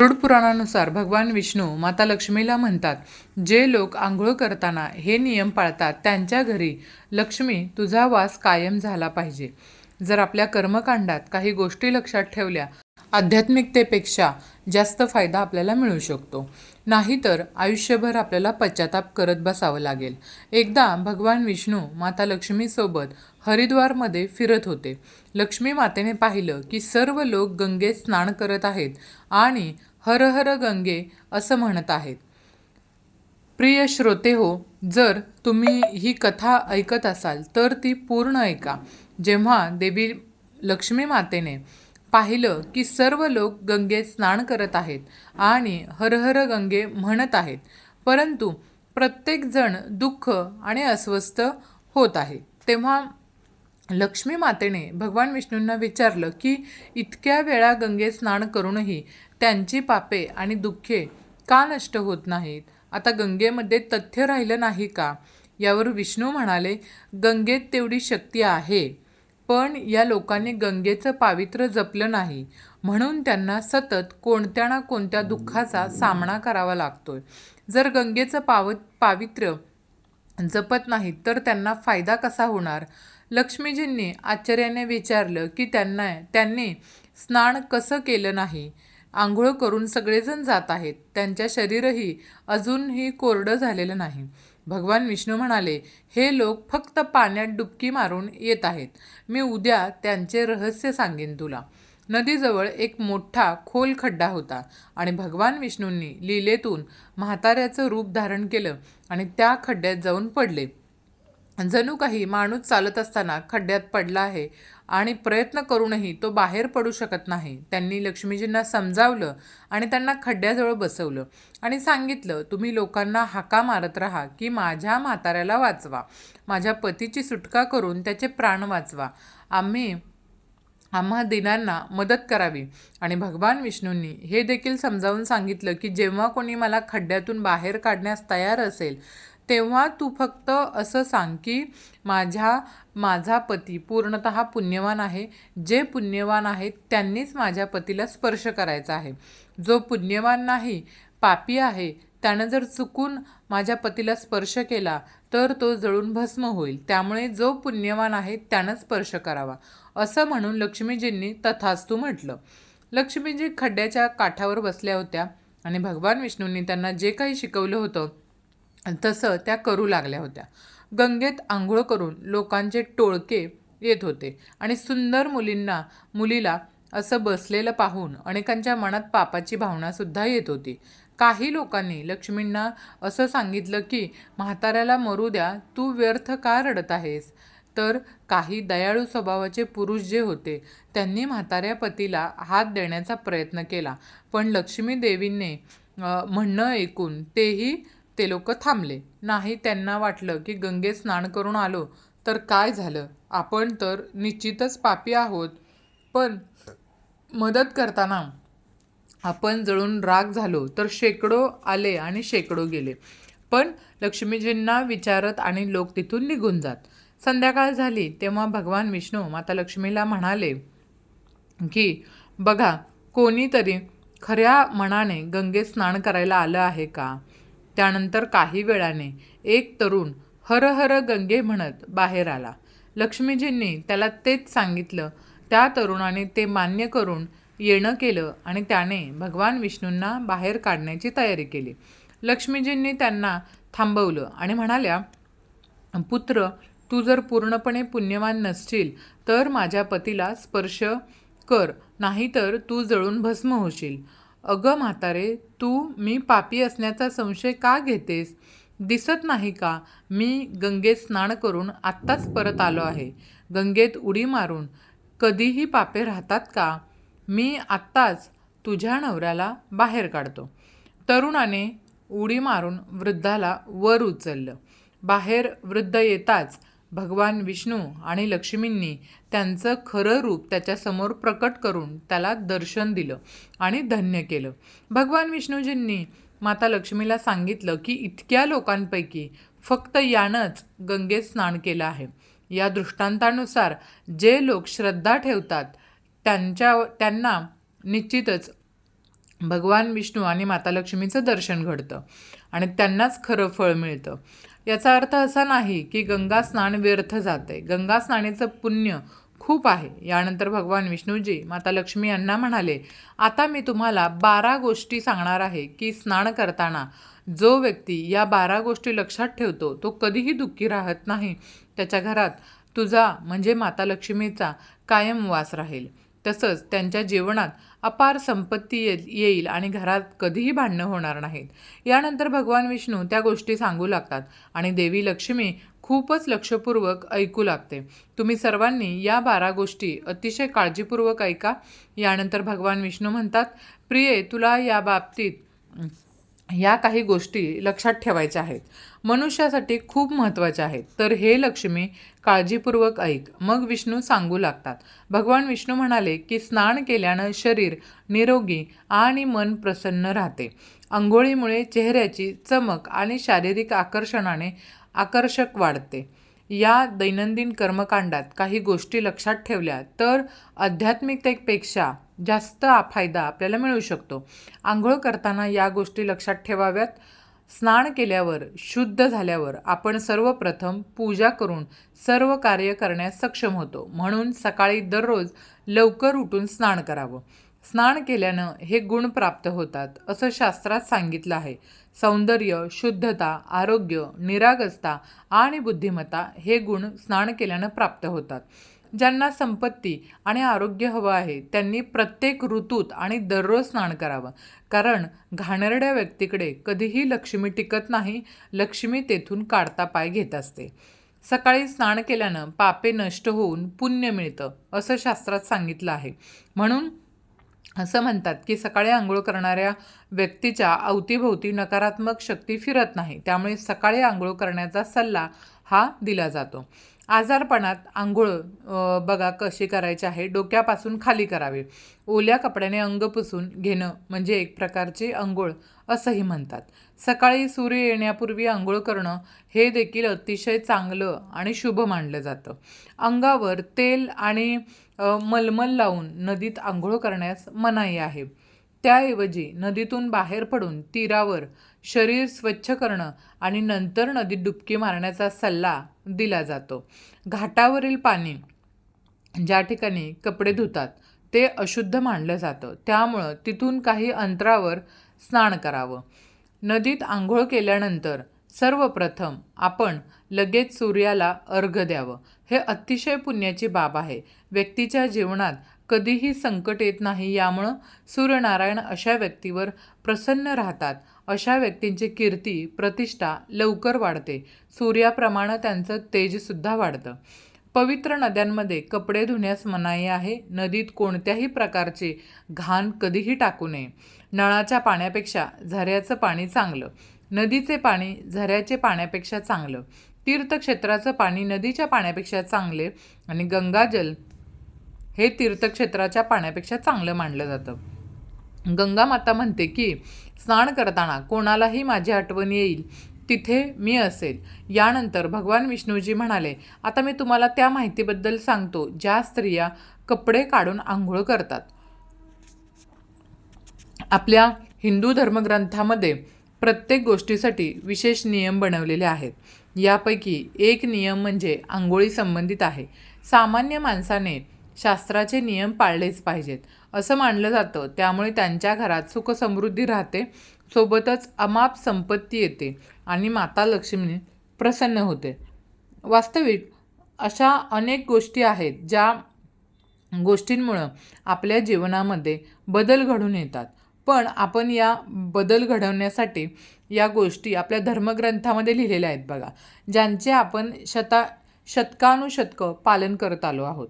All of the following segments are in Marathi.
गरुड पुराणानुसार भगवान विष्णू माता लक्ष्मीला म्हणतात जे लोक आंघोळ करताना हे नियम पाळतात त्यांच्या घरी लक्ष्मी तुझा वास कायम झाला पाहिजे. जर आपल्या कर्मकांडात काही गोष्टी लक्षात ठेवल्या आध्यात्मिकतेपेक्षा जास्त फायदा आपल्याला मिळू शकतो. नाहीतर आयुष्यभर आपल्याला पश्चाताप करत बसावं लागेल. एकदा भगवान विष्णू माता लक्ष्मीसोबत हरिद्वारमध्ये फिरत होते. लक्ष्मी मातेने पाहिलं की सर्व लोक गंगेत स्नान करत आहेत आणि हर हर गंगे असं म्हणत आहेत. प्रिय श्रोते हो जर तुम्ही ही कथा ऐकत असाल तर ती पूर्ण ऐका. जेव्हा देवी लक्ष्मी मातेने पाहिलं की सर्व लोक गंगेत स्नान करत आहेत आणि हर हर गंगे म्हणत आहेत परंतु प्रत्येकजण दुःख आणि अस्वस्थ होत आहे तेव्हा लक्ष्मी मातेने भगवान विष्णूंना विचारलं की इतक्या वेळा गंगेत स्नान करूनही त्यांची पापे आणि दुःखे का नष्ट होत नाहीत? आता गंगेमध्ये तथ्य राहिलं नाही का? यावर विष्णू म्हणाले गंगेत तेवढी शक्ती आहे पण या लोकांनी गंगेचं पावित्र्य जपलं नाही. म्हणून त्यांना सतत कोणत्या ना कोणत्या दुःखाचा सामना करावा लागतोय. जर गंगेचं पाव पावित्र्य जपत नाहीत तर त्यांना फायदा कसा होणार? लक्ष्मीजींनी आश्चर्याने विचारलं की त्यांना त्यांनी स्नान कसं केलं नाही? आंघोळ करून सगळेजण जात आहेत. त्यांच्या शरीरही अजूनही कोरडं झालेलं नाही. भगवान विष्णू म्हणाले हे लोक फक्त पाण्यात डुबकी मारून येत आहेत. मी उद्या त्यांचे रहस्य सांगेन तुला. नदीजवळ एक मोठा खोल खड्डा होता आणि भगवान विष्णूंनी लीलेतून म्हाताऱ्याचं रूप धारण केलं आणि त्या खड्ड्यात जाऊन पडले. जणू काही माणूस चालत असताना खड्ड्यात पडला आहे आणि प्रयत्न करूनही तो बाहेर पडू शकत नाही. त्यांनी लक्ष्मीजींना समजावलं आणि त्यांना खड्ड्याजवळ बसवलं आणि सांगितलं तुम्ही लोकांना हाका मारत राहा की माझ्या म्हाताऱ्याला वाचवा. माझ्या पतीची सुटका करून त्याचे प्राण वाचवा. आम्ही आम्हा दिनांना मदत करावी. आणि भगवान विष्णूंनी हे देखील समजावून सांगितलं की जेव्हा कोणी मला खड्ड्यातून बाहेर काढण्यास तयार असेल तेव्हा तू फक्त असं सांग की माझ्या माझा पती पूर्णत पुण्यवान आहे. जे पुण्यवान आहेत त्यांनीच माझ्या पतीला स्पर्श करायचा आहे. जो पुण्यवान नाही पापी आहे त्यानं जर चुकून माझ्या पतीला स्पर्श केला तर तो जळून भस्म होईल. त्यामुळे जो पुण्यवान आहे त्यानं स्पर्श करावा. असं म्हणून लक्ष्मीजींनी तथास्तू म्हटलं. लक्ष्मीजी खड्ड्याच्या काठावर बसल्या होत्या आणि भगवान विष्णूंनी त्यांना जे काही शिकवलं होतं तसं त्या करू लागल्या होत्या. गंगेत आंघोळ करून लोकांचे टोळके येत होते आणि सुंदर मुलींना मुलीला असं बसलेलं पाहून अनेकांच्या मनात पापाची भावनासुद्धा येत होती. काही लोकांनी लक्ष्मींना असं सांगितलं की म्हाताऱ्याला मरू द्या तू व्यर्थ का रडत आहेस? तर काही दयाळू स्वभावाचे पुरुष जे होते त्यांनी म्हाताऱ्या पतीला हात देण्याचा प्रयत्न केला. पण लक्ष्मी देवींनी म्हणणं ऐकून तेही ते लोक थांबले. नाही त्यांना वाटलं की गंगेत स्नान करून आलो तर काय झालं? आपण तर निश्चितच पापी आहोत. पण मदत करताना आपण जळून राग झालो तर शेकडो आले आणि शेकडो गेले. पण लक्ष्मीजींना विचारत आणि लोक तिथून निघून जात. संध्याकाळ झाली तेव्हा भगवान विष्णू माता लक्ष्मीला म्हणाले की बघा कोणीतरी खऱ्या मनाने गंगेत स्नान करायला आलं आहे का? त्यानंतर काही वेळाने एक तरुण हर हर गंगे म्हणत बाहेर आला. लक्ष्मीजींनी त्याला तेच सांगितलं. त्या तरुणाने ते मान्य करून येणं केलं आणि त्याने भगवान विष्णूंना बाहेर काढण्याची तयारी केली. लक्ष्मीजींनी त्यांना थांबवलं आणि म्हणाल्या पुत्र तू जर पूर्णपणे पुण्यवान नसशील तर माझ्या पतीला स्पर्श कर नाहीतर तू जळून भस्म होशील. अगं म्हातारे तू मी पापी असण्याचा संशय का घेतेस? दिसत नाही का? मी गंगेत स्नान करून आत्ताच परत आलो आहे. गंगेत उडी मारून कधीही पापे राहतात का? मी आत्ताच तुझ्या नवऱ्याला बाहेर काढतो. तरुणाने उडी मारून वृद्धाला वर उचललं. बाहेर वृद्ध येताच भगवान विष्णू आणि लक्ष्मींनी त्यांचं खरं रूप त्याच्यासमोर प्रकट करून त्याला दर्शन दिलं आणि धन्य केलं. भगवान विष्णूजींनी माता लक्ष्मीला सांगितलं की इतक्या लोकांपैकी फक्त यानंच गंगेत स्नान केलं आहे. या दृष्टांतानुसार जे लोक श्रद्धा ठेवतात त्यांच्या त्यांना निश्चितच भगवान विष्णू आणि माता लक्ष्मीचं दर्शन घडतं आणि त्यांनाच खरं फळ मिळतं. याचा अर्थ असा नाही की गंगा स्नान व्यर्थ जाते. गंगा स्नानेचं पुण्य खूप आहे. यानंतर भगवान विष्णूजी माता लक्ष्मी यांना म्हणाले आता मी तुम्हाला बारा गोष्टी सांगणार आहे की स्नान करताना जो व्यक्ती या बारा गोष्टी लक्षात ठेवतो तो कधीही दुःखी राहत नाही. त्याच्या घरात तुझा म्हणजे माता लक्ष्मीचा कायम वास राहील. तसंच त्यांच्या जीवनात अपार संपत्ती ये येईल आणि घरात कधीही भांडणं होणार नाहीत. यानंतर भगवान विष्णू त्या गोष्टी सांगू लागतात आणि देवी लक्ष्मी खूपच लक्षपूर्वक ऐकू लागते. तुम्ही सर्वांनी या बारा गोष्टी अतिशय काळजीपूर्वक ऐका. यानंतर भगवान विष्णू म्हणतात प्रिये तुला या बाबतीत या काही गोष्टी लक्षात ठेवायच्या आहेत. मनुष्यासाठी खूप महत्त्वाच्या आहेत. तर हे लक्ष्मी काळजीपूर्वक ऐक. मग विष्णू सांगू लागतात. भगवान विष्णू म्हणाले की स्नान केल्यानं शरीर निरोगी आणि मन प्रसन्न राहते. आंघोळीमुळे चेहऱ्याची चमक आणि शारीरिक आकर्षणाने आकर्षक वाढते. या दैनंदिन कर्मकांडात काही गोष्टी लक्षात ठेवल्या तर आध्यात्मिकतेपेक्षा जास्त फायदा आपल्याला मिळू शकतो. आंघोळ करताना या गोष्टी लक्षात ठेवाव्यात. स्नान केल्यावर शुद्ध झाल्यावर आपण सर्वप्रथम पूजा करून सर्व कार्य करण्यास सक्षम होतो. म्हणून सकाळी दररोज लवकर उठून स्नान करावं. स्नान केल्यानं हे गुण प्राप्त होतात असं शास्त्रात सांगितलं आहे. सौंदर्य शुद्धता आरोग्य निरागसता आणि बुद्धिमत्ता हे गुण स्नान केल्यानं प्राप्त होतात. ज्यांना संपत्ती आणि आरोग्य हवं आहे त्यांनी प्रत्येक ऋतूत आणि दररोज स्नान करावं. कारण घाणेरड्या व्यक्तीकडे कधीही लक्ष्मी टिकत नाही लक्ष्मी तेथून काढता पाय घेत असते. सकाळी स्नान केल्यानं पापे नष्ट होऊन पुण्य मिळतं असं शास्त्रात सांगितलं आहे. म्हणून असं म्हणतात की सकाळी आंघोळ करणाऱ्या व्यक्तीच्या अवतीभोवती नकारात्मक शक्ती फिरत नाही. त्यामुळे सकाळी आंघोळ करण्याचा सल्ला हा दिला जातो. आजारपणात आंघोळ बघा कशी करायची आहे डोक्यापासून खाली करावे. ओल्या कपड्याने अंग पुसून घेणं म्हणजे एक प्रकारची आंघोळ असंही म्हणतात. सकाळी सूर्य येण्यापूर्वी आंघोळ करणं हे देखील अतिशय चांगलं आणि शुभ मानलं जातं. अंगावर तेल आणि मलमल लावून नदीत आंघोळ करण्यास मनाई आहे. त्याऐवजी नदीतून बाहेर पडून तीरावर शरीर स्वच्छ करणं आणि नंतर नदीत डुबकी मारण्याचा सल्ला दिला जातो. घाटावरील पाणी ज्या ठिकाणी कपडे धुतात ते अशुद्ध मानलं जातं. त्यामुळं तिथून काही अंतरावर स्नान करावं. नदीत आंघोळ केल्यानंतर सर्वप्रथम आपण लगेच सूर्याला अर्घ द्यावं. हे अतिशय पुण्याची बाब आहे. व्यक्तीच्या जीवनात कधीही संकट येत नाही यामुळं सूर्यनारायण अशा व्यक्तीवर प्रसन्न राहतात. अशा व्यक्तींची कीर्ती प्रतिष्ठा लवकर वाढते. सूर्याप्रमाणे त्यांचं तेजसुद्धा वाढतं. पवित्र नद्यांमध्ये कपडे धुण्यास मनाई आहे. नदीत कोणत्याही प्रकारचे घाण कधीही टाकू नये. नळाच्या पाण्यापेक्षा झऱ्याचं पाणी चांगलं. नदीचे पाणी झऱ्याचे पाण्यापेक्षा चांगलं. तीर्थक्षेत्राचं पाणी नदीच्या पाण्यापेक्षा चांगले आणि गंगाजल हे तीर्थक्षेत्राच्या पाण्यापेक्षा चांगलं मानलं जातं. गंगा माता म्हणते की स्नान करताना कोणालाही माझी आठवण येईल. तिथे मी असेल. यानंतर भगवान विष्णूजी म्हणाले आता मी तुम्हाला त्या माहितीबद्दल सांगतो ज्या स्त्रिया कपडे काढून आंघोळ करतात. आपल्या हिंदू धर्मग्रंथामध्ये प्रत्येक गोष्टीसाठी विशेष नियम बनवलेले आहेत. यापैकी एक नियम म्हणजे आंघोळी संबंधित आहे. सामान्य माणसाने शास्त्राचे नियम पाळलेच पाहिजेत. असं मानलं जातं. त्यामुळे त्यांच्या घरात सुखसमृद्धी राहते सोबतच अमाप संपत्ती येते आणि माता लक्ष्मी प्रसन्न होते. वास्तविक अशा अनेक गोष्टी आहेत ज्या गोष्टींमुळं आपल्या जीवनामध्ये बदल घडून येतात. पण आपण या बदल घडवण्यासाठी या गोष्टी आपल्या धर्मग्रंथामध्ये लिहिलेल्या आहेत बघा ज्यांचे आपण शता शतकानुशतकं पालन करत आलो आहोत.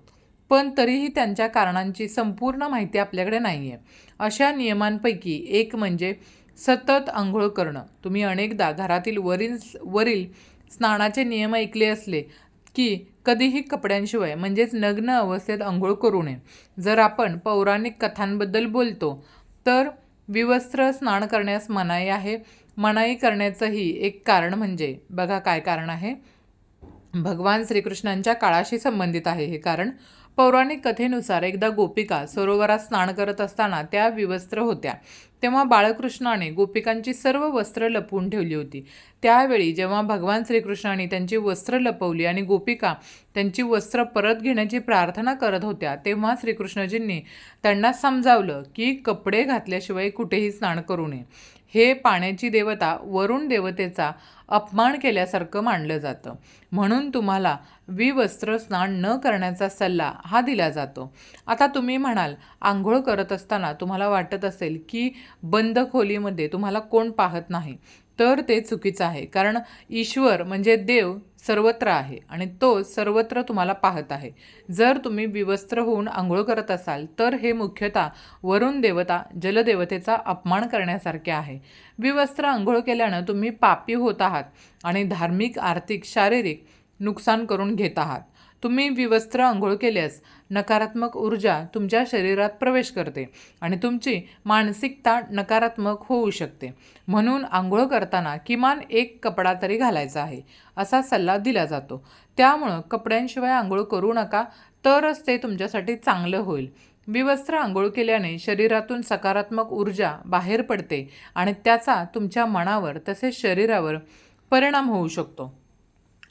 पण तरीही त्यांच्या कारणांची संपूर्ण माहिती आपल्याकडे नाही आहे अशा नियमांपैकी एक म्हणजे सतत आंघोळ करणं. तुम्ही अनेकदा घरातील वरील वरील स्नानाचे नियम ऐकले असले की कधीही कपड्यांशिवाय म्हणजेच नग्न अवस्थेत आंघोळ करू नये. जर आपण पौराणिक कथांबद्दल बोलतो तर विवस्त्र स्नान करण्यास मनाई आहे. मनाई करण्याचंही एक कारण म्हणजे बघा काय कारण आहे. भगवान श्रीकृष्णांच्या काळाशी संबंधित आहे हे कारण पौराणिक कथेनुसार एकदा गोपिका सरोवरात स्नान करत असताना त्या विवस्त्र होत्या. तेव्हा बाळकृष्णाने गोपिकांची सर्व वस्त्र लपवून ठेवली होती. त्यावेळी जेव्हा भगवान श्रीकृष्णाने त्यांची वस्त्र लपवली आणि गोपिका त्यांची वस्त्र परत घेण्याची प्रार्थना करत होत्या तेव्हा श्रीकृष्णजींनी त्यांना समजावलं की कपडे घातल्याशिवाय कुठेही स्नान करू नये. हे पाण्याची देवता वरुण देवतेचा अपमान केल्यासारखं मानलं जातं. म्हणून तुम्हाला विवस्त्र स्नान न करण्याचा सल्ला हा दिला जातो. आता तुम्ही म्हणाल आंघोळ करत असताना तुम्हाला वाटत असेल की बंद खोलीमध्ये तुम्हाला कोण पाहत नाही. तर ते चुकीचं आहे. कारण ईश्वर म्हणजे देव सर्वत्र आहे आणि तो सर्वत्र तुम्हाला पाहत आहे. जर तुम्ही विवस्त्र होऊन आंघोळ करत असाल तर हे मुख्यतः वरुण देवता जलदेवतेचा अपमान करण्यासारखे आहे. विवस्त्र आंघोळ केल्यानं तुम्ही पापी होत आहात आणि धार्मिक आर्थिक शारीरिक नुकसान करून घेत आहात. तुम्ही विवस्त्र आंघोळ केल्यास नकारात्मक ऊर्जा तुमच्या शरीरात प्रवेश करते आणि तुमची मानसिकता नकारात्मक होऊ शकते. म्हणून आंघोळ करताना किमान एक कपडा तरी घालायचा आहे असा सल्ला दिला जातो. त्यामुळं कपड्यांशिवाय आंघोळ करू नका तरच ते तुमच्यासाठी चांगलं होईल. विवस्त्र आंघोळ केल्याने शरीरातून सकारात्मक ऊर्जा बाहेर पडते आणि त्याचा तुमच्या मनावर तसेच शरीरावर परिणाम होऊ शकतो.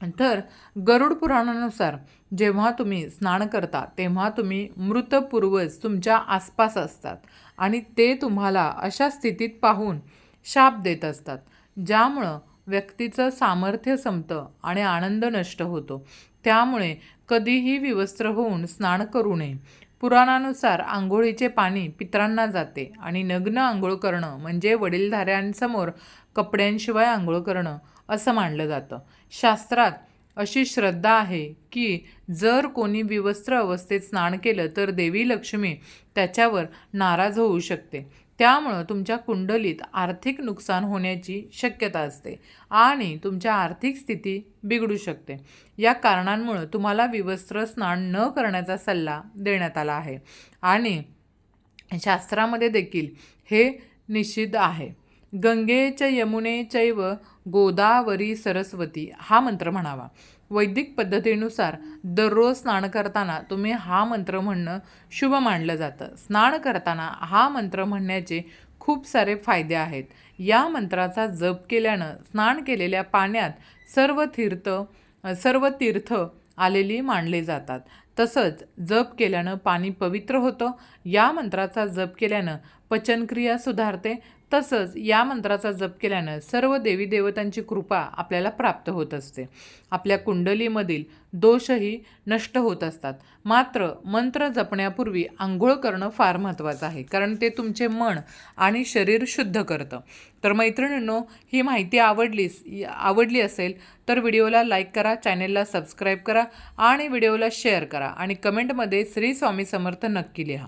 तर गरुड पुराणानुसार जेव्हा तुम्ही स्नान करता तेव्हा तुम्ही मृत पूर्वज तुमच्या आसपास असतात आणि ते तुम्हाला अशा स्थितीत पाहून शाप देत असतात ज्यामुळं व्यक्तीचं सामर्थ्य संपतं आणि आनंद नष्ट होतो. त्यामुळे कधीही विवस्त्र होऊन स्नान करू नये. पुराणानुसार आंघोळीचे पाणी पित्रांना जाते आणि नग्न आंघोळ करणं म्हणजे वडीलधाऱ्यांसमोर कपड्यांशिवाय आंघोळ करणं असं मानलं जातं. शास्त्रात अशी श्रद्धा आहे की जर कोणी विवस्त्र अवस्थेत स्नान केलं तर देवी लक्ष्मी त्याच्यावर नाराज होऊ शकते. त्यामुळं तुमच्या कुंडलीत आर्थिक नुकसान होण्याची शक्यता असते आणि तुमच्या आर्थिक स्थिती बिघडू शकते. या कारणांमुळं तुम्हाला विवस्त्र स्नान न करण्याचा सल्ला देण्यात आला आहे आणि शास्त्रामध्ये देखील हे निश्चित आहे. गंगे च यमुने चैव गोदावरी सरस्वती हा मंत्र म्हणावा. वैदिक पद्धतीनुसार दररोज स्नान करताना तुम्ही हा मंत्र म्हणणं शुभ मानलं जातं. स्नान करताना हा मंत्र म्हणण्याचे खूप सारे फायदे आहेत. या मंत्राचा जप केल्यानं स्नान केलेल्या पाण्यात सर्व तीर्थ सर्व तीर्थ आलेली मानले जातात. तसंच जप केल्यानं पाणी पवित्र होतं. या मंत्राचा जप केल्यानं पचनक्रिया सुधारते. तसंच या मंत्राचा जप केल्यानं सर्व देवी देवतांची कृपा आपल्याला प्राप्त होत असते. आपल्या कुंडलीमधील दोषही नष्ट होत असतात. मात्र मंत्र जपण्यापूर्वी आंघोळ करणं फार महत्त्वाचं आहे कारण ते तुमचे मन आणि शरीर शुद्ध करतं. तर मैत्रिणींनो ही माहिती आवडलीस आवडली असेल तर व्हिडिओला लाईक करा चॅनेलला सबस्क्राईब करा आणि व्हिडिओला शेअर करा आणि कमेंटमध्ये श्री स्वामी समर्थ नक्की लिहा.